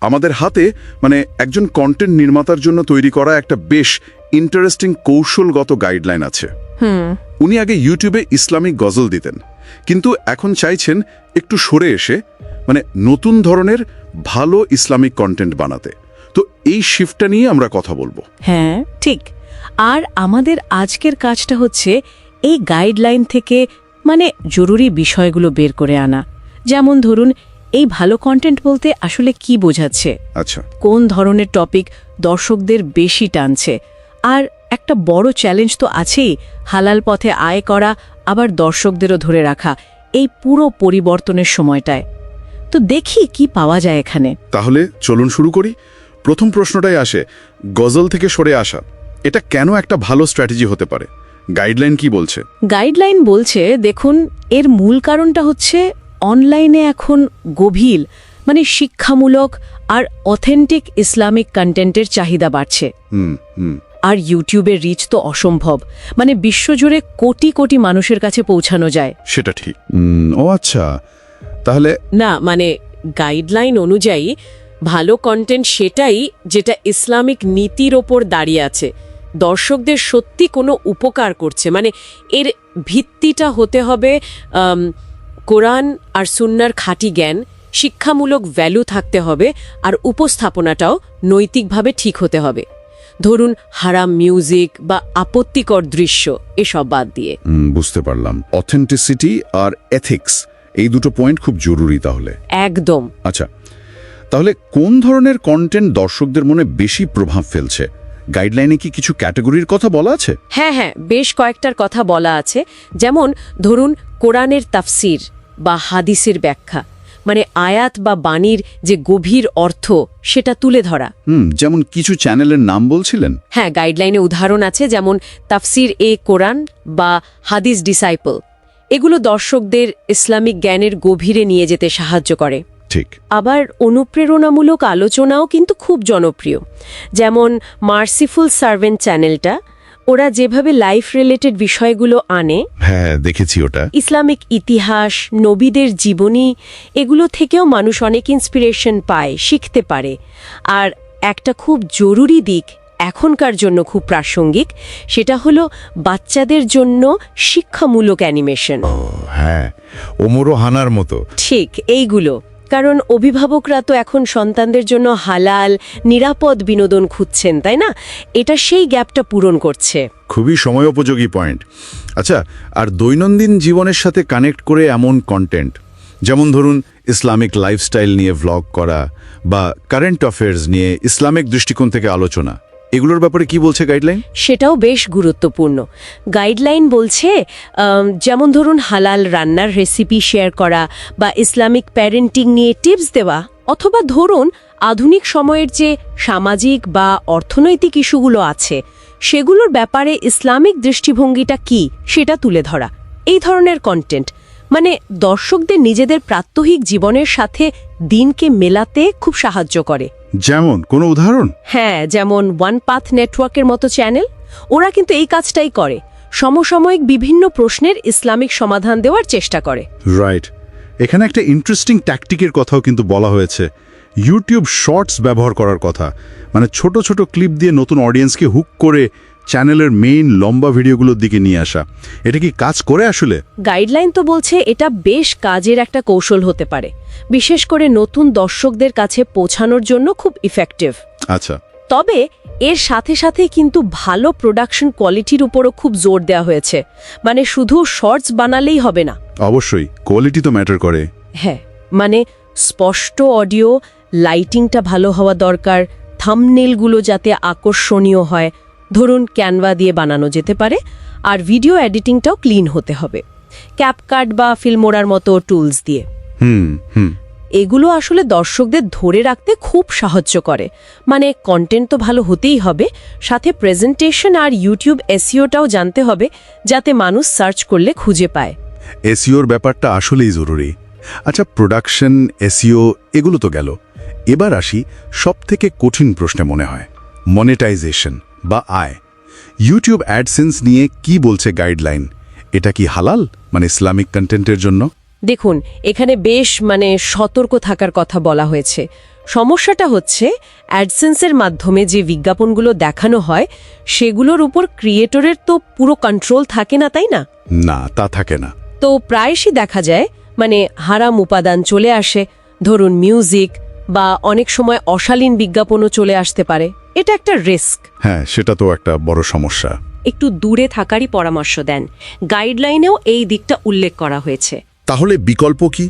আমাদের হাতে মানে একজন কন্টেন্ট নির্মাতার জন্য তৈরি করা একটা বেশ ইন্টারেস্টিং কৌশলগত গাইডলাইন আছে। উনি আগে ইউটিউবে ইসলামিক গজল দিতেন। কিন্তু এখন চাইছেন একটু সরে এসে মানে নতুন ধরনের ভালো ইসলামিক কন্টেন্ট বানাতে। তো এই শিফটটা নিয়ে আমরা কথা বলব। হ্যাঁ ঠিক। আর আমাদের আজকের কাজটা হচ্ছে এই গাইডলাইন থেকে মানে জরুরি বিষয়গুলো বের করে আনা। যেমন ধরুন এই ভালো কন্টেন্ট বলতে আসলে কি বোঝাচ্ছে? আচ্ছা। কোন ধরনের টপিক দর্শকদের বেশি টানছে? আর একটা বড় চ্যালেঞ্জ তো আছেই হালাল পথে আয় করা আবার দর্শকদেরও ধরে রাখা এই পুরো পরিবর্তনের সময়টায়। তো দেখি কি পাওয়া যায় এখানে। তাহলে চলুন শুরু করি। প্রথম প্রশ্নটাই আসে গজল থেকে সরে আসা এটা কেন একটা ভালো স্ট্র্যাটেজি হতে পারে? গাইডলাইন কি বলছে? গাইডলাইন বলছে দেখুন এর মূল কারণটা হচ্ছে অনলাইনে এখন গভীর মানে শিক্ষামূলক আর অথেন্টিক ইসলামিক কন্টেন্টের চাহিদা বাড়ছে। হুম হুম। আর ইউটিউবের রিচ তো অসম্ভব মানে বিশ্বজুড়ে কোটি কোটি মানুষের কাছে পৌঁছানো যায়। সেটা ঠিক। ও আচ্ছা। তাহলে না মানে গাইডলাইন অনুযায়ী ভালো কন্টেন্ট সেটাই যেটা ইসলামিক নীতির ওপর দাঁড়িয়ে আছে। দর্শকদের সত্যি কোনো উপকার করছে। মানে এর ভিত্তিটা হতে হবে কোরআন আর সুন্নার খাঁটি জ্ঞান শিক্ষামূলক ভ্যালু থাকতে হবে আর উপস্থাপনাটাও নৈতিকভাবে ঠিক হতে হবে। ধরুন হারাম মিউজিক বা আপত্তিকর দৃশ্য এসব বাদ দিয়ে। বুঝতে পারলাম। অথেন্টিসিটি আর এথিক্স এই দুটো পয়েন্ট খুব জরুরি তাহলে। একদম। আচ্ছা তাহলে কোন ধরনের কন্টেন্ট দর্শকদের মনে বেশি প্রভাব ফেলছে? গাইডলাইনে কি কিছু ক্যাটাগরির কথা বলা আছে? হ্যাঁ হ্যাঁ বেশ কয়েকটার কথা বলা আছে। যেমন ধরুন কোরআনের তাফসির। বা হাদিসের ব্যাখ্যা মানে আয়াত বা বাণীর যে গভীর অর্থ সেটা তুলে ধরা। হুম যেমন কিছু চ্যানেলের নাম বলছিলেন? হ্যাঁ গাইডলাইনে উদাহরণ আছে যেমন তাফসির এ কোরআন বা হাদিস ডিসাইপল। এগুলো দর্শকদের ইসলামিক জ্ঞানের গভীরে নিয়ে যেতে সাহায্য করে। ঠিক। আবার অনুপ্রেরণামূলক আলোচনাও কিন্তু খুব জনপ্রিয়। যেমন মার্সিফুল সার্ভেন্ট চ্যানেলটা ওরা যেভাবে লাইফ রিলেটেড বিষয়গুলো আনে হ্যাঁ দেখেছি ওটা। ইসলামিক ইতিহাস নবীদের জীবনী এগুলো থেকেও মানুষ অনেক ইন্সপিরেশন পায় শিখতে পারে। আর একটা খুব জরুরি দিক এখনকার জন্য খুব প্রাসঙ্গিক সেটা হলো বাচ্চাদের জন্য শিক্ষামূলক অ্যানিমেশন হ্যাঁ। ওমরও হানার মতো। ঠিক এইগুলো। কারণ অভিভাবকরা তো এখন সন্তানদের জন্য হালাল, নিরাপদ বিনোদন খুঁজছেন, তাই না? এটা সেই গ্যাপটা পূরণ করছে। খুবই সময়োপযোগী পয়েন্ট। আচ্ছা আর দৈনন্দিন জীবনের সাথে কানেক্ট করে এমন কন্টেন্ট, যেমন ধরুন ইসলামিক লাইফস্টাইল নিয়ে ভ্লগ করা বা কারেন্ট অ্যাফেয়ার্স নিয়ে ইসলামিক দৃষ্টিকোণ থেকে আলোচনা এগুলোর ব্যাপারে কি বলছে গাইডলাইন সেটাও বেশ গুরুত্বপূর্ণ। গাইডলাইন বলছে যেমন ধরুন হালাল রান্নার রেসিপি শেয়ার করা বা ইসলামিক প্যারেন্টিং নিয়ে টিপস দেওয়া, অথবা ধরুন আধুনিক সময়ের যে সামাজিক বা অর্থনৈতিক ইস্যুগুলো আছে, সেগুলোর ব্যাপারে ইসলামিক দৃষ্টিভঙ্গিটা কি সেটা তুলে ধরা। এই ধরনের কন্টেন্ট মানে দর্শকদের নিজেদের প্রাত্যহিক জীবনের সাথে দিনকে মেলাতে খুব সাহায্য করে। যেমন কোনো উদাহরণ? হ্যাঁ যেমন ওয়ান পাথ নেটওয়ার্কের মতো চ্যানেল। ওরা কিন্তু এই কাজটাই করে। সমসাময়িক বিভিন্ন প্রশ্নের ইসলামিক সমাধান দেওয়ার চেষ্টা করে। রাইট এখানে একটা ইন্টারেস্টিং ট্যাকটিকের কথাও কিন্তু বলা হয়েছে। ইউটিউব শর্টস ব্যবহার করার কথা। মানে ছোট ছোট ক্লিপ দিয়ে নতুন অডিয়েন্সকে হুক করে চ্যানেলের মেইন লম্বা ভিডিওগুলোর দিকে নিয়ে আসা। এটা কি কাজ করে আসলে? গাইডলাইন তো বলছে এটা বেশ কাজের একটা কৌশল হতে পারে। বিশেষ করে নতুন দর্শকদের কাছে পৌঁছানোর জন্য খুব ইফেক্টিভ আচ্ছা। তবে এর সাথে সাথে কিন্তু ভালো প্রোডাকশন কোয়ালিটির উপরও খুব জোর দেওয়া হয়েছে। মানে শুধু শর্টস বানালেই হবে না। অবশ্যই কোয়ালিটি তো ম্যাটার করে। হ্যাঁ মানে স্পষ্ট অডিও লাইটিংটা ভালো হওয়া দরকার থামনেলগুলো যাতে আকর্ষণীয় হয় ধরুন ক্যানভা দিয়ে বানানো যেতে পারে আর ভিডিও এডিটিংটাও ক্লিন হতে হবে। ক্যাপকাট বা ফিল্মোরার মতো টুলস দিয়ে। হুম হুম। এগুলো আসলে দর্শকদের ধরে রাখতে খুব সাহায্য করে। মানে কন্টেন্ট তো ভালো হতেই হবে সাথে প্রেজেন্টেশন আর ইউটিউব এসিওটাও জানতে হবে যাতে মানুষ সার্চ করলে খুঁজে পায়। এসিওর ব্যাপারটা আসলেই জরুরি। আচ্ছা প্রোডাকশন এসিও এগুলো তো গেল। এবার আসি সবথেকে কঠিন প্রশ্নে মনে হয় মনিটাইজেশন বা আয়। ইউটিউব অ্যাডসেন্স নিয়ে কি বলছে গাইডলাইন এটা কি হালাল? মানে ইসলামিক কন্টেন্টের জন্য? দেখুন এখানে বেশ মানে সতর্ক থাকার কথা বলা হয়েছে। সমস্যাটা হচ্ছে অ্যাডসেন্সের মাধ্যমে যে বিজ্ঞাপনগুলো দেখানো হয় সেগুলোর উপর ক্রিয়েটরের তো পুরো কন্ট্রোল থাকে না তাই না? না তা থাকে না। তো প্রায়শই দেখা যায় মানে হারাম উপাদান চলে আসে। ধরুন মিউজিক বা অনেক সময় অশালীন বিজ্ঞাপনও চলে আসতে পারে। এটা একটা রিস্ক হ্যাঁ সেটা তো একটা বড় সমস্যা। একটু দূরে থাকারই পরামর্শ দেন। গাইডলাইনেও এই দিকটা উল্লেখ করা হয়েছে। তাহলে বিকল্প কি?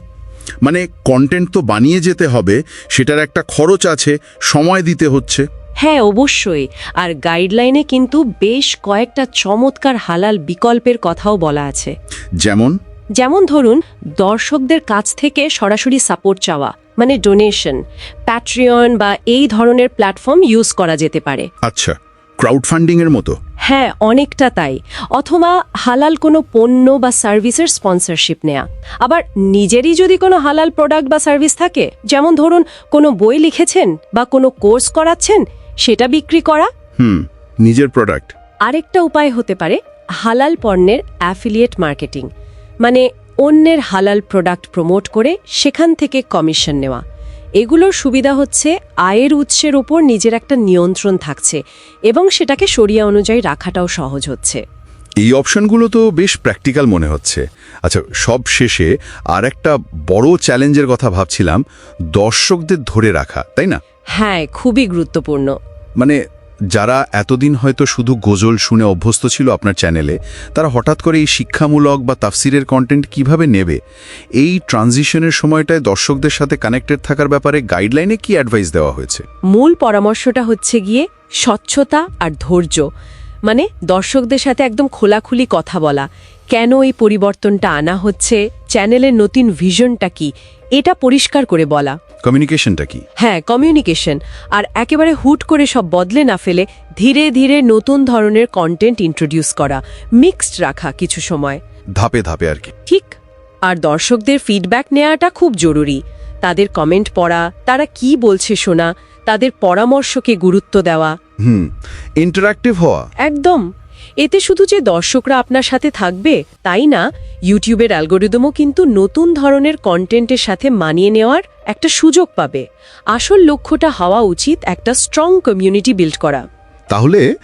মানে কন্টেন্ট তো বানিয়ে যেতে হবে সেটার একটা খরচ আছে সময় দিতে হচ্ছে। হ্যাঁ অবশ্যই। আর গাইডলাইনে কিন্তু বেশ কয়েকটা চমৎকার হালাল বিকল্পের কথাও বলা আছে। যেমন? যেমন ধরুন দর্শকদের কাছ থেকে সরাসরি সাপোর্ট চাওয়া। মানে ডোনেশন প্যাট্রিয়ন বা এই ধরনের প্ল্যাটফর্ম ইউজ করা যেতে পারে। আচ্ছা ক্রাউড ফান্ডিংয়ের মতো? হ্যাঁ অনেকটা তাই। অথবা হালাল কোনো পণ্য বা সার্ভিসের স্পন্সরশিপ নেয়া। আবার নিজেরই যদি কোনো হালাল প্রোডাক্ট বা সার্ভিস থাকে যেমন ধরুন কোনো বই লিখেছেন বা কোনো কোর্স করাচ্ছেন সেটা বিক্রি করা। হুম নিজের প্রোডাক্ট আরেকটা উপায় হতে পারে হালাল পণ্যের অ্যাফিলিয়েট মার্কেটিং মানে অন্যের হালাল প্রোডাক্ট প্রমোট করে সেখান থেকে কমিশন নেওয়া। এগুলোর সুবিধা হচ্ছে আয়ের উৎসের ওপর নিজের একটা নিয়ন্ত্রণ থাকছে এবং সেটাকে সরিয়া অনুযায়ী রাখাটাও সহজ হচ্ছে। এই অপশনগুলো তো বেশ প্র্যাকটিক্যাল মনে হচ্ছে। আচ্ছা সব শেষে আর একটা বড় চ্যালেঞ্জের কথা ভাবছিলাম দর্শকদের ধরে রাখা তাই না? হ্যাঁ খুবই গুরুত্বপূর্ণ। মানে যারা এতদিন হয়তো শুধু গোজল শুনে অভ্যস্ত ছিল আপনার চ্যানেলে, তারা হঠাৎ করে এই শিক্ষামূলক বা তাফসিরের কন্টেন্ট কীভাবে নেবে? এই ট্রানজিশনের সময়টায় দর্শকদের সাথে কানেক্টেড থাকার ব্যাপারে গাইডলাইনে কি অ্যাডভাইস দেওয়া হয়েছে? মূল পরামর্শটা হচ্ছে গিয়ে স্বচ্ছতা আর ধৈর্য। মানে দর্শকদের সাথে একদম খোলাখুলি কথা বলা। কেন এই পরিবর্তনটা আনা হচ্ছে? চ্যানেলের নতুন ভিশনটা কি? এটা পরিষ্কার করে বলা। কমিউনিকেশনটা কি? হ্যাঁ কমিউনিকেশন আর একেবারে হুট করে সব বদলে না ফেলে ধীরে ধীরে নতুন ধরনের কন্টেন্ট ইন্ট্রোডিউস করা মিক্সড রাখা কিছু সময়। ধাপে ধাপে আর কি। ঠিক। আর দর্শকদের ফিডব্যাক নেওয়াটা খুব জরুরি। তাদের কমেন্ট পড়া তারা কি বলছে শোনা তাদের পরামর্শকে গুরুত্ব দেওয়া। হুম ইন্টারাক্টিভ হওয়া। একদম। এতে শুধু যে দর্শকরা আপনার সাথে থাকবে তাই না? ইউটিউবের অ্যালগোরিদমও কিন্তু নতুন ধরনের কন্টেন্টের সাথে মানিয়ে নেওয়ার একটা সুযোগ পাবে। আসল লক্ষ্যটা হওয়া উচিত একটা স্ট্রং কমিউনিটি বিল্ড করা। তাহলে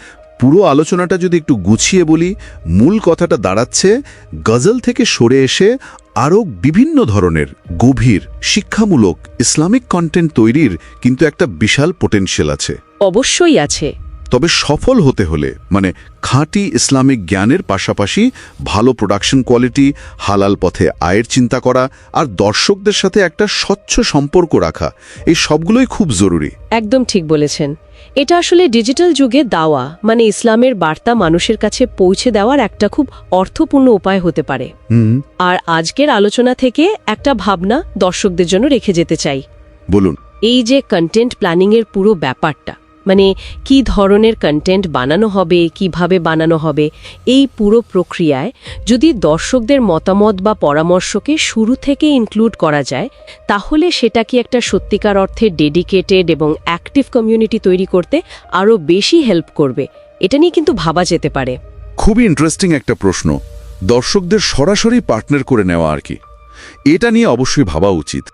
পুরো আলোচনাটা যদি একটু গুছিয়ে বলি মূল কথাটা দাঁড়াচ্ছে গজল থেকে সরে এসে আরও বিভিন্ন ধরনের গভীর শিক্ষামূলক ইসলামিক কন্টেন্ট তৈরির কিন্তু একটা বিশাল পোটেনশিয়াল আছে। অবশ্যই আছে। তবে সফল হতে হলে মানে খাঁটি ইসলামিক জ্ঞানের পাশাপাশি ভালো প্রোডাকশন কোয়ালিটি হালাল পথে আয়ের চিন্তা করা আর দর্শকদের সাথে একটা স্বচ্ছ সম্পর্ক রাখা এই সবগুলোই খুব জরুরি। একদম ঠিক বলেছেন। এটা আসলে ডিজিটাল যুগে দাওয়া মানে ইসলামের বার্তা মানুষের কাছে পৌঁছে দেওয়ার একটা খুব অর্থপূর্ণ উপায় হতে পারে। আর আজকের আলোচনা থেকে একটা ভাবনা দর্শকদের জন্য রেখে যেতে চাই। বলুন। এই যে কন্টেন্ট প্ল্যানিংয়ের পুরো ব্যাপারটা মানে কি ধরনের কন্টেন্ট বানানো হবে, কীভাবে বানানো হবে, এই পুরো প্রক্রিয়ায় যদি দর্শকদের মতামত বা পরামর্শকে শুরু থেকে ইনক্লুড করা যায়, তাহলে সেটা কি একটা সত্যিকার অর্থে ডেডিকেটেড এবং অ্যাক্টিভ কমিউনিটি তৈরি করতে আরও বেশি হেল্প করবে? এটা নিয়ে কিন্তু ভাবা যেতে পারে। খুবই ইন্টারেস্টিং একটা প্রশ্ন। দর্শকদের সরাসরি পার্টনার করে নেওয়া আর কি। এটা নিয়ে অবশ্যই ভাবা উচিত।